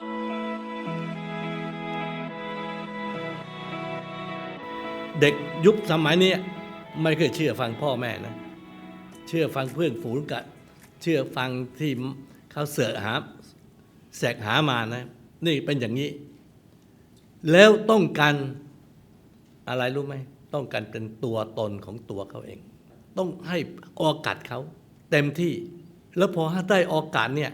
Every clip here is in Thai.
เด็กยุคสมัยนี้ไม่เคยเชื่อฟังพ่อแม่นะ เชื่อฟังเพื่อนฝูงกับเชื่อฟังที่เขาเสือหาแสกหามานะ นี่เป็นอย่างนี้ แล้วต้องการอะไรรู้ไหมต้องการเป็นตัวตนของตัวเขาเอง ต้องให้โอกาสเขาเต็มที่ แล้วพอได้โอกาสเนี่ย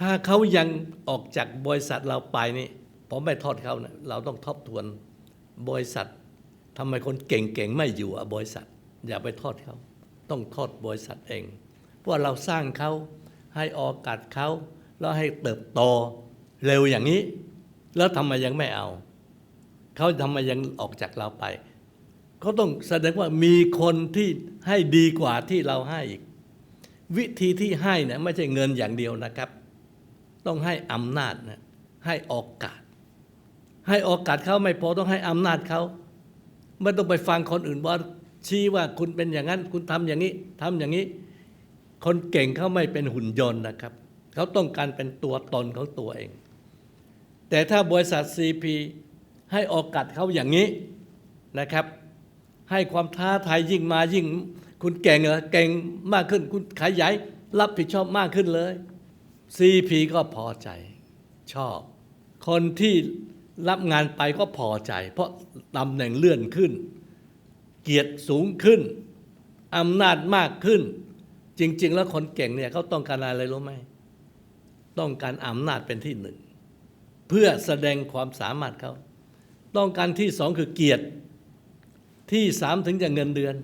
ถ้าเขายังออกจากบริษัทเราไปนี่ผมไม่โทษเขานะเราต้องทบทวนบริษัททำไมคนเก่งๆไม่อยู่อะบริษัท อย่าไปโทษเขาต้องโทษบริษัทเอง เพราะเราสร้างเขาให้โอกาสเขาแล้วให้เติบโตเร็วอย่างนี้ แล้วทำไมยังไม่เอา เขาทำไมยังออกจากเราไปเขาต้องแสดงว่ามีคนที่ให้ดีกว่าที่เราให้อีก วิธีที่ให้เนี่ยไม่ใช่เงินอย่างเดียวนะครับ ต้องให้อำนาจนะให้โอกาส ให้โอกาสเขาไม่พอต้องให้อำนาจเขาไม่ต้องไปฟังคนอื่นว่าชี้ว่าคุณเป็นอย่างนั้น คุณทำอย่างนี้ทำอย่างนี้ คนเก่งเขาไม่เป็นหุ่นยนต์นะครับ เขาต้องการเป็นตัวตนของตัวเอง แต่ถ้าบริษัท CP ให้โอกาสเขาอย่างนี้นะครับ ให้ความท้าทายยิ่งมายิ่ง คุณเก่งเหรอเก่งมากขึ้น คุณขยายรับผิดชอบมากขึ้นเลย CP ก็พอใจชอบ คนที่รับงานไปก็พอใจ เพราะตำแหน่งเลื่อนขึ้น เกียรติสูงขึ้นอำนาจมากขึ้น จริง ๆ แล้วคนเก่งเนี่ยเขาต้องการอะไรรู้ไหมต้องการอำนาจเป็นที่หนึ่ง เพื่อแสดงความสามารถเขาต้องการที่สองคือเกียรติที่สามถึงจะเงินเดือน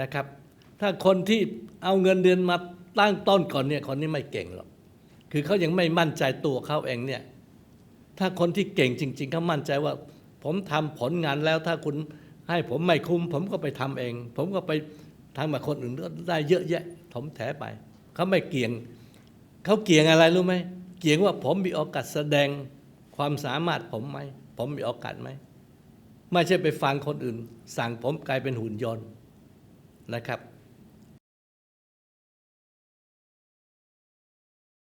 นะครับ ถ้าคนที่เอาเงินเดือนมา ตั้งต้นก่อนเนี่ยคนนี้ไม่เก่งหรอก คือเขายังไม่มั่นใจตัวเขาเองเนี่ย ถ้าคนที่เก่งจริงๆเขามั่นใจว่า ผมทำผลงานแล้วถ้าคุณให้ผมไม่คุ้ม ผมก็ไปทำเอง ผมก็ไปทำกับคนอื่นก็ได้เยอะแยะผมแถไป เขาไม่เกี่ยง เขาเกี่ยงอะไรรู้ไหม เกี่ยงว่าผมมีโอกาสแสดงความสามารถผมไหม ผมมีโอกาสไหม ไม่ใช่ไปฟังคนอื่น สั่งผมกลายเป็นหุ่นยนต์นะครับ